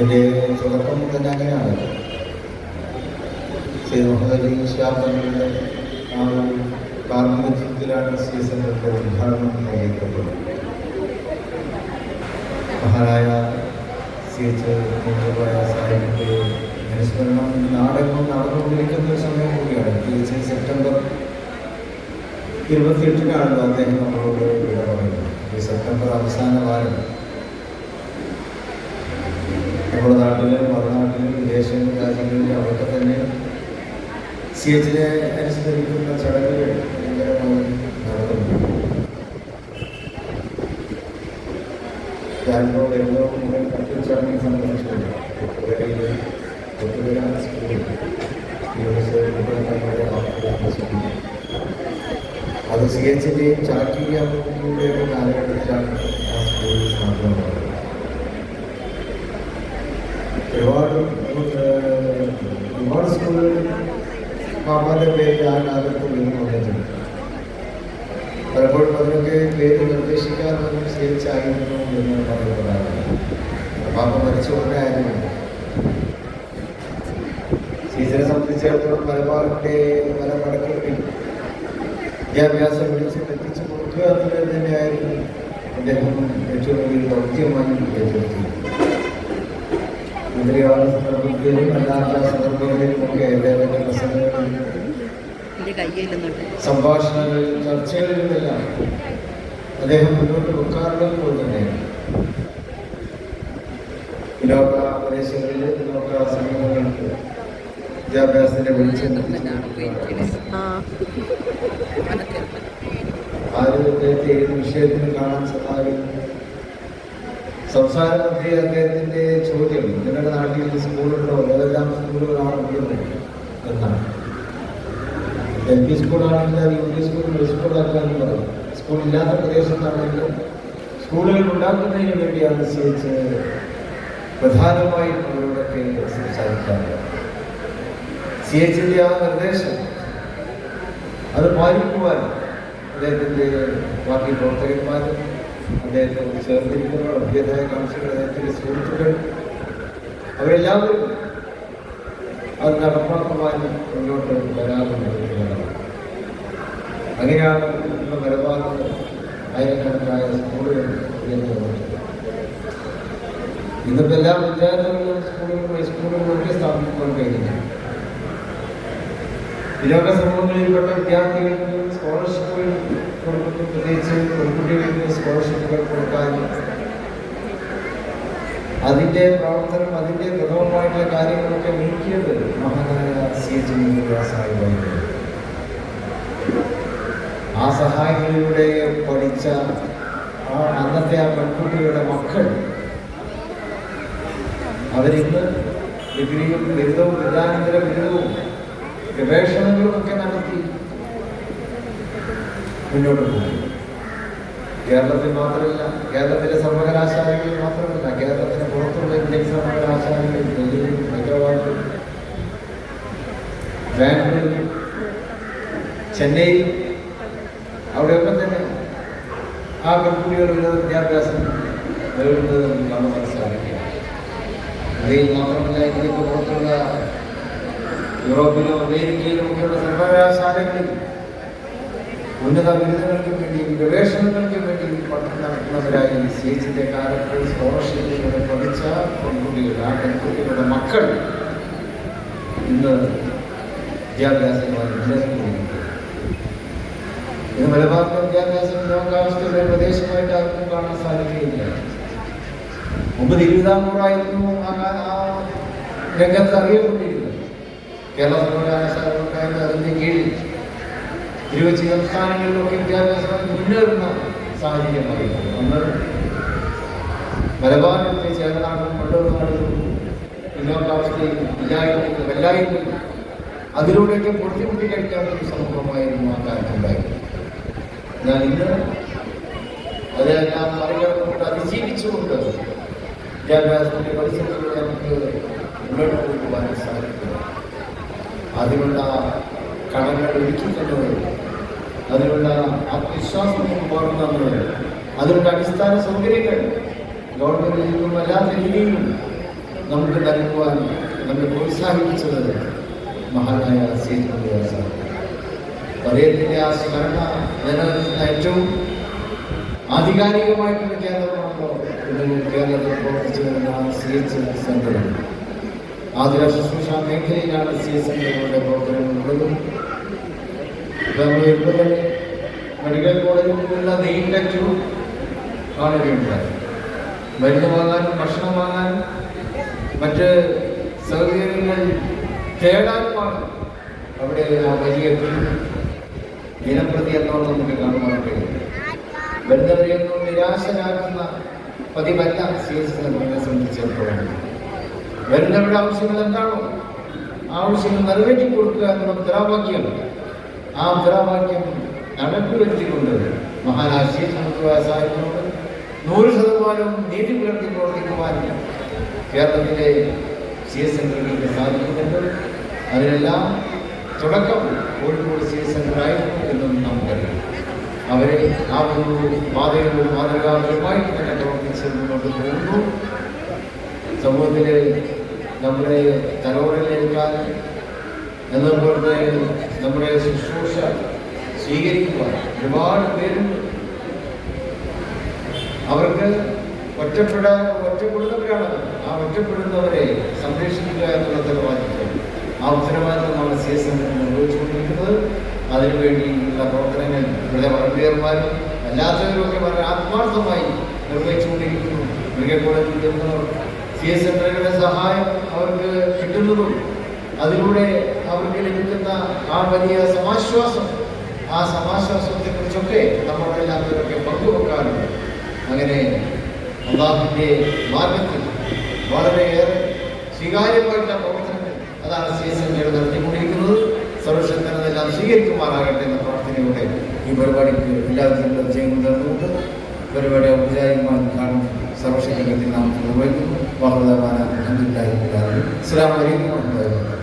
എന്റെ തുടക്കം തന്നെ അങ്ങനെയാണ്. ശ്രീ മുഹമ്മദ് അലി ഷാബിന്റെ ആ ഒരു കാർമ്മികത്തിലാണ് ശ്രീ സെന്ററിന്റെ ഉദ്ഘാടനം നിർവഹിക്കപ്പെടുന്നത് മഹാനായ സി എച്ച് സാഹിബിന്റെ അനുസ്മരണം നാടകം നടന്നുകൊണ്ടിരിക്കുന്ന ഒരു സമയം കൂടിയാണ്. പ്രത്യേകിച്ച് സെപ്റ്റംബർ ഇരുപത്തിയെട്ടിനാണ് അദ്ദേഹം നമ്മളോട് വിട പറയുന്നത്. സെപ്റ്റംബർ അവസാന വാരം. നമ്മുടെ നാട്ടിലും മറുനാട്ടിലും വിദേശ രാജ്യങ്ങളിലും അവിടെയൊക്കെ തന്നെ സി എച്ചിനെ അനുസരിക്കുന്ന ചടങ്ങുകൾ ഭയങ്കരമായി നടത്തുന്നു ഞാനിപ്പോൾ എന്തോ മുതൽ മറ്റൊരു ചടങ്ങിൽ സംബന്ധിച്ചിട്ടുണ്ട്? കൊട്ടുകര സ്കൂളിൽ അത് സി എച്ചിന്റെയും ചാക്കിയാമ്പൂരിന്റെയും കാലഘട്ടത്തിലാണ് ആ സ്കൂളിൽ സ്ഥാപനമായത് और మనసులు మా మదర్ పేరు ఆనాలకు ఉండదు ప్రభుత్వ పదవికి పేరు నిర్దేశించా మనం సేల్ చేయాలి పాప మంచి ఉన్నాయని సీజన్ సంబంధించినప్పుడు పరిపాలన అంటే మన మనకి విద్యాభ్యాసం గురించి తగ్గించుకుంటూ అందులో ఆయన ఉద్యోగం ఉద్యోగం ఉద్యమాన్ని చేస్తుంది തന്നെയായിരുന്നു അദ്ദേഹം സന്ദർഭത്തിലും അല്ലാത്ത സന്ദർഭങ്ങളിലും ഒക്കെ പ്രസംഗങ്ങളിൽ ചർച്ചകളിലുമെല്ലാം മുന്നോട്ട് വെക്കാറുള്ളപ്പോൾ തന്നെ ലോക പ്രദേശങ്ങളിൽ പിന്നോക്ക സമൂഹങ്ങൾക്ക് വിദ്യാഭ്യാസത്തിന്റെ വെളിച്ചം ആ. ആരും അദ്ദേഹത്തെ ഏത് വിഷയത്തിനും കാണാൻ സഹായിക്കുന്നു സംസാര മധ്യേ അദ്ദേഹത്തിന്റെ ചോദ്യം നിങ്ങളുടെ നാട്ടിൽ സ്കൂളുണ്ടോ ഏതെല്ലാം സ്കൂളുകളാണ് ഉള്ളത് എന്നാണ് എൽ പി സ്കൂളാണെങ്കിൽ അത് യു പി സ്കൂൾ ഹൈ സ്കൂളാക്കാന്ന് പറയും സ്കൂളില്ലാത്ത പ്രദേശത്താണെങ്കിലും സ്കൂളുകൾ ഉണ്ടാക്കുന്നതിന് വേണ്ടിയാണ് നിശ്ചയിച്ച് പ്രധാനമായും അവരോടൊക്കെ സംസാരിക്കാറുള്ളത് സി എച്ചിന്റെ ആ നിർദ്ദേശം അത് പാലിക്കുവാൻ അദ്ദേഹത്തിന്റെ പാർട്ടി പ്രവർത്തകന്മാരും അദ്ദേഹത്തോട് ചേർന്നിരിക്കുന്നവർ അഭ്യർത്ഥന കൗൺസിലർ അദ്ദേഹത്തിന്റെ സുഹൃത്തുക്കൾ അവരെല്ലാവരും അത് നടപ്പാക്കുവാൻ മുന്നോട്ട് വരാമെന്നുള്ളതാണ് അങ്ങനെയാണ് ഇന്ന് മലബാറിൽ ആയിരക്കണക്കായ സ്കൂളുകൾ ഉയർന്നു വന്നിട്ടുള്ളത് ഇന്നിപ്പോൾ എല്ലാ പഞ്ചായത്തുകളിലും സ്കൂളുകളും ഹൈസ്കൂളുകളും ഒക്കെ സ്ഥാപിക്കുവാൻ കഴിഞ്ഞിട്ടുണ്ട് വിനോദ സമൂഹങ്ങളിൽപ്പെട്ട വിദ്യാർത്ഥികൾക്ക് സ്കോളർഷിപ്പുകൾ കൊടുക്കുന്നു പ്രത്യേകിച്ച് പെൺകുട്ടികൾക്ക് സ്കോളർഷിപ്പുകൾ കൊടുക്കാനും അതിന്റെ പ്രവർത്തനം അതിന്റെ പ്രഥമമായിട്ടുള്ള കാര്യങ്ങളൊക്കെ നീക്കിയത് മഹാനായ സി എച്ച് സാഹിബായിരുന്നു ആ സഹായങ്ങളിലൂടെ പഠിച്ച ആ അന്നത്തെ ആ പെൺകുട്ടികളുടെ മക്കൾ അവരിന്ന് ഡിഗ്രിയും ബിരുദവും ബിരുദാനന്തര ബിരുദവും ഗവേഷണങ്ങളും ഒക്കെ നടത്തി. മുന്നോട്ട് പോകുന്നത് കേരളത്തിൽ മാത്രമല്ല കേരളത്തിലെ സർവകലാശാലകളിൽ മാത്രമല്ല കേരളത്തിന് പുറത്തുള്ള ഇന്ത്യൻ സർവകലാശാലകളിൽ ഡൽഹിയിൽ ഹൈദരാബാദിൽ ബാംഗ്ലൂരിൽ ചെന്നൈയിൽ അവിടെയൊക്കെ തന്നെ ആ പെൺകുട്ടികൾ ഉന്നത വിദ്യാഭ്യാസം നേടുന്നത് നമുക്കാണ് മനസ്സിലാക്കുക ഇന്ത്യയിൽ മാത്രമല്ല ഇന്ത്യയ്ക്ക് പുറത്തുള്ള യൂറോപ്പിലും അമേരിക്കയിലും ഒക്കെയുള്ള സർവകലാശാലകളിൽ ഉന്നത ബിരുദങ്ങൾക്ക് വേണ്ടിയും ഗവേഷണങ്ങൾക്കും വേണ്ടിയും പഠനം നടത്തുന്നവരായി സി എച്ചിന്റെ കാലത്ത് സ്കോളർഷിപ്പിലൂടെ പഠിച്ച പെൺകുട്ടികൾ ആ പെൺകുട്ടികളുടെ മക്കൾ ഇന്ന് വിദ്യാഭ്യാസമായി നിലനിൽക്കുന്നുണ്ട് ഇത് മലബാറിന്റെ വിദ്യാഭ്യാസം ലോകാവസ്ഥയുടെ പ്രദേശമായിട്ട് ആർക്കും കാണാൻ സാധിക്കുകയില്ല. മുമ്പ് തിരുവിതാംകൂറായിരുന്നു ആ രംഗത്ത് അറിയപ്പെട്ടിരുന്നത്. കേരള സർവകലാശാല അതിന്റെ കീഴിൽ. ഇരുപത്തി സംസ്ഥാനങ്ങളിലൊക്കെ വിദ്യാഭ്യാസം മുന്നേറുന്ന സാഹചര്യമായിരുന്നു നമ്മൾ മലബാറിലത്തെ ചേർന്നാടും മണ്ടൂർനാടും പിന്നോക്കാവസ്ഥയും ഇല്ലായ്മയും എല്ലായ്മയും അതിലൂടെയൊക്കെ പൊട്ടിമുട്ടി കഴിക്കാത്ത ഒരു സമൂഹമായിരുന്നു ആ കാലത്തുണ്ടായിരുന്നു എന്നാൽ ഇന്ന് അതെല്ലാം മറികടന്നുകൊണ്ട് അതിജീവിച്ചുകൊണ്ട് വിദ്യാഭ്യാസത്തിന്റെ പരിസരത്തിലൂടെ നമുക്ക് മുന്നോട്ട് കൊണ്ടുപോകാൻ സാധിക്കുന്നു. അതിനുള്ള കടങ്ങൾ ഒരുക്കി തന്നത് അതിനുള്ള ആത്മവിശ്വാസം നമുക്ക് പകർന്നു തന്നത് അതിനുള്ള അടിസ്ഥാന സൗകര്യങ്ങൾ ഗവൺമെന്റിൽ നിന്നും അല്ലാത്ത രീതിയിലും നമുക്ക് നൽകുവാൻ നമ്മെ പ്രോത്സാഹിപ്പിച്ചത് മഹാനായ സീറ്റ് അദ്ദേഹത്തിന്റെ ആ സ്മരണ നിലനിർത്തുന്ന ഏറ്റവും ആധികാരികമായിട്ടുള്ള കേന്ദ്രമാണല്ലോ ഇന്ന് കേരളത്തിൽ പ്രവർത്തിച്ചു വരുന്ന സി. എച്ച്. സെന്റർ ആദിവാസി ശുശ്രൂഷ മേഖലയിലാണ് സി. എസ് സെന്ററുകളുടെ പ്രവർത്തനങ്ങളുള്ളതും ഇപ്പോൾ തന്നെ മെഡിക്കൽ കോളേജിൽ നിന്നുള്ള നീണ്ട ക്യൂ കാണുകയുണ്ടായി മരുന്ന് വാങ്ങാനും ഭക്ഷണം വാങ്ങാനും മറ്റ് സൗകര്യങ്ങൾ തേടാനുമാണ് അവിടെ ആ വലിയ ദിനപ്രതി എന്നോണം നമുക്ക് കാണുവാൻ കഴിയും. വരുന്നവരെയൊന്നും നിരാശരാക്കുന്ന പതിവല്ല സി എസ് സെന്ററിനെ സംബന്ധിച്ചിടത്തോളം. വരുന്നവരുടെ ആവശ്യങ്ങൾ എന്താണോ ആവശ്യങ്ങൾ നിറവേറ്റി കൊടുക്കുക എന്നുള്ള മുദ്രാവാക്യം ആ മുദ്രാവാക്യം നടപ്പിലെത്തിക്കൊണ്ട് മഹാരാഷ്ട്രീയ സാഹിബിനോട് നൂറ് ശതമാനവും നീതി പുലർത്തി പ്രവർത്തിക്കുവാൻ കേരളത്തിലെ സി എസ് സെന്ററുകൾക്ക് സാധിക്കുന്നുണ്ട് അതിനെല്ലാം തുടക്കം കോഴിക്കോട് സി എസ് സെന്ററായിരുന്നു എന്നും നമുക്കറിയാം അവരെ ആ ഒരു പാതയിലൂടെ മാതൃകാപരമായിട്ട് തന്നെ പ്രവർത്തിച്ച് മുന്നോട്ട് പോകുന്നു. സമൂഹത്തിലെ നമ്മുടെ തലമുറയിലേക്കാൻ എന്നതുപോലെ തന്നെ നമ്മുടെ ശുശ്രൂഷ സ്വീകരിക്കുവാൻ ഒരുപാട് പേരുണ്ട്. അവർക്ക് ഒറ്റപ്പെടാൻ ഒറ്റപ്പെടുന്നവരാണ് ആ ഒറ്റപ്പെടുന്നവരെ സംരക്ഷിക്കുക എന്നുള്ള ഉത്തരവാദിത്വം ആ ഉത്തരവാദിത്വമാണ് സി എസ് എം നിർവഹിച്ചുകൊണ്ടിരിക്കുന്നത് അതിനുവേണ്ടിയുള്ള പ്രവർത്തനങ്ങൾ ഇവിടെ വളണ്ടിയർമാരും അല്ലാത്തവരുമൊക്കെ വളരെ ആത്മാർത്ഥമായി നിർവഹിച്ചുകൊണ്ടിരിക്കുന്നു. മൃഗക്കോളേജിൽ കോളേജിൽ നിന്നവർ സി എസ് എന്റെ സഹായം കിട്ടുന്നതും അതിലൂടെ അവർക്ക് ലഭിക്കുന്ന ആ വലിയ സമാശ്വാസം ആ സമാശ്വാസത്തെ കുറിച്ചൊക്കെ നമ്മളെല്ലാവരൊക്കെ പങ്കുവെക്കാറുണ്ട്. അങ്ങനെ അള്ളാഹുവിന്റെ മാർഗത്തിൽ വളരെയേറെ സ്വീകാര്യമായിട്ടുള്ള പ്രവർത്തനങ്ങൾ അതാണ് സി എസ് എം നടത്തിക്കൊണ്ടിരിക്കുന്നത്. സർവശക്തനെല്ലാം സ്വീകരിക്കുമാറാകട്ടെ എന്ന പ്രാർത്ഥനയോടെ ഈ പരിപാടിക്ക് ചെയ്യുന്നു തന്നുകൊണ്ട് പരിപാടി ഔപചാരികമായി കാണും സർവശക്തത്തിൽ നാമത്തിൽ നിർവഹിക്കുന്നു അലഹദില്ലാഹി അസ്സലാമു അലൈക്കും വറഹ്മത്തുള്ളാഹി